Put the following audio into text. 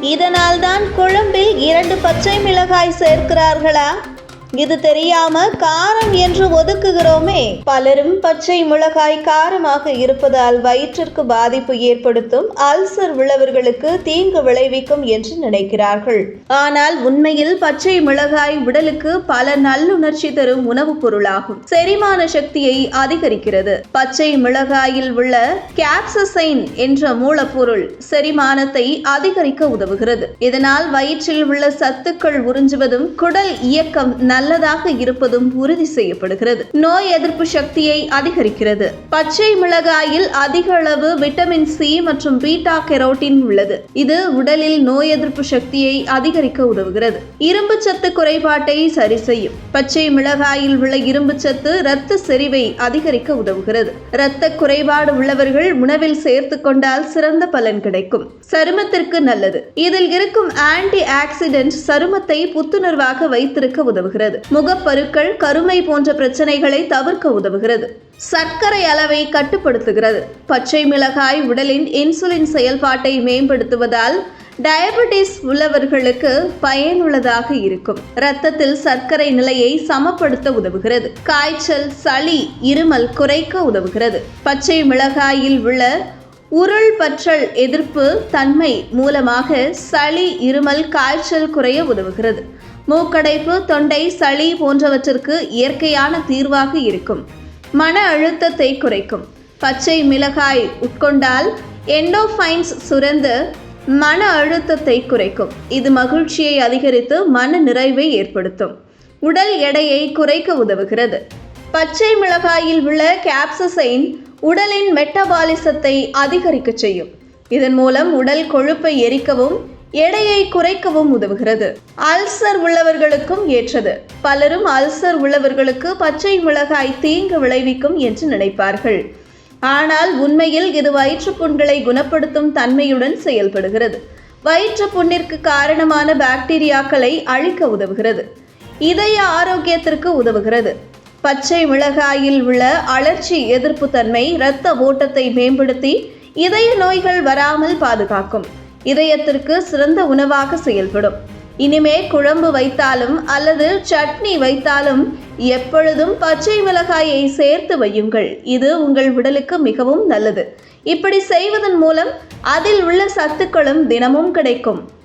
இதனால்தான் குழம்பில் இரண்டு பச்சை மிளகாய் சேர்க்கிறார்களா? இது தெரியாம காரம் என்று ஒதுக்குகிறோமே. பலரும் பச்சை மிளகாய் காரமாக இருப்பதால் வயிற்றிற்கு பாதிப்பு ஏற்படுத்தும் அல்சர் உள்ளவர்களுக்கு தீங்கு விளைவிக்கும் என்று நினைக்கிறார்கள். ஆனால் உண்மையில் பச்சை மிளகாய் உடலுக்கு பல நல்லுணர்ச்சி தரும் உணவுப் பொருளாகும். செரிமான சக்தியை அதிகரிக்கிறது. பச்சை மிளகாயில் உள்ள கேப்சசைன் என்ற மூலப்பொருள் செரிமானத்தை அதிகரிக்க உதவுகிறது. இதனால் வயிற்றில் உள்ள சத்துக்கள் உறிஞ்சுவதும் குடல் இயக்கம் நல்லதாக இருப்பதும் உறுதி செய்யப்படுகிறது. நோய் எதிர்ப்பு சக்தியை அதிகரிக்கிறது. பச்சை மிளகாயில் அதிக அளவு விட்டமின் சி மற்றும் பீட்டா கெரோட்டின் உள்ளது. இது உடலில் நோய் எதிர்ப்பு சக்தியை அதிகரிக்க உதவுகிறது. இரும்பு சத்து குறைபாட்டை சரி செய்யும். பச்சை மிளகாயில் உள்ள இரும்பு சத்து இரத்த செறிவை அதிகரிக்க உதவுகிறது. இரத்த குறைபாடு உள்ளவர்கள் உணவில் சேர்த்து கொண்டால் சிறந்த பலன் கிடைக்கும். சருமத்திற்கு நல்லது. இதில் இருக்கும் ஆன்டி ஆக்சிடென்ட் சருமத்தை புத்துணர்வாக வைத்திருக்க உதவுகிறது. முகப்பருக்கள் கருமை போன்ற பிரச்சனைகளை தவிர்க்க உதவுகிறது. சர்க்கரை அளவை கட்டுப்படுத்துகிறது. பச்சை மிளகாய் உடலின் இன்சுலின் செயல்பாட்டை மேம்படுத்துவதால் டயபெட்டிஸ் உள்ளவர்களுக்கு பயனுள்ளதாக இருக்கும். இரத்தத்தில் சர்க்கரை நிலையை சமப்படுத்த உதவுகிறது. காய்ச்சல் சளி இருமல் குறைக்க உதவுகிறது. பச்சை மிளகாயில் உள்ள உருள் பற்றல் எதிர்ப்பு தன்மை மூலமாக சளி இருமல் காய்ச்சல் குறைய உதவுகிறது. மூக்கடைப்பு தொண்டை சளி போன்றவற்றிற்கு இயற்கையான தீர்வாக இருக்கும். மன அழுத்தத்தை குறைக்கும். பச்சை மிளகாய் உட்கொண்டால் எண்டோஃபைன்ஸ் சுரந்து மன அழுத்தத்தை குறைக்கும். இது மகிழ்ச்சியை அதிகரித்து மன நிறைவை ஏற்படுத்தும். உடல் எடையை குறைக்க உதவுகிறது. பச்சை மிளகாயில் உள்ள கேப்சசைன் உடலின் மெட்டபாலிசத்தை அதிகரிக்க செய்யும். இதன் மூலம் உடல் கொழுப்பை எரிக்கவும் எடையை குறைக்கவும் உதவுகிறது. அல்சர் உள்ளவர்களுக்கும் ஏற்றது. பலரும் அல்சர் உள்ளவர்களுக்கு பச்சை மிளகாய் தீங்கு விளைவிக்கும் என்று நினைப்பார்கள். ஆனால் உண்மையில் இது வயிற்றுப்புண்களை குணப்படுத்தும் தன்மையுடன் செயல்படுகிறது. வயிற்றுப்புண்ணிற்கு காரணமான பாக்டீரியாக்களை அழிக்க உதவுகிறது. இதய ஆரோக்கியத்திற்கு உதவுகிறது. பச்சை மிளகாயில் உள்ள அழற்சி எதிர்ப்பு தன்மை இரத்த ஓட்டத்தை மேம்படுத்தி இதய நோய்கள் வராமல் பாதுகாக்கும். இதயத்திற்கு சிறந்த உணவாக செயல்படும். இனிமே குழம்பு வைத்தாலும் அல்லது சட்னி வைத்தாலும் எப்பொழுதும் பச்சை மிளகாயை சேர்த்து வையுங்கள். இது உங்கள் உடலுக்கு மிகவும் நல்லது. இப்படி செய்வதன் மூலம் அதில் உள்ள சத்துக்களும் தினமும் கிடைக்கும்.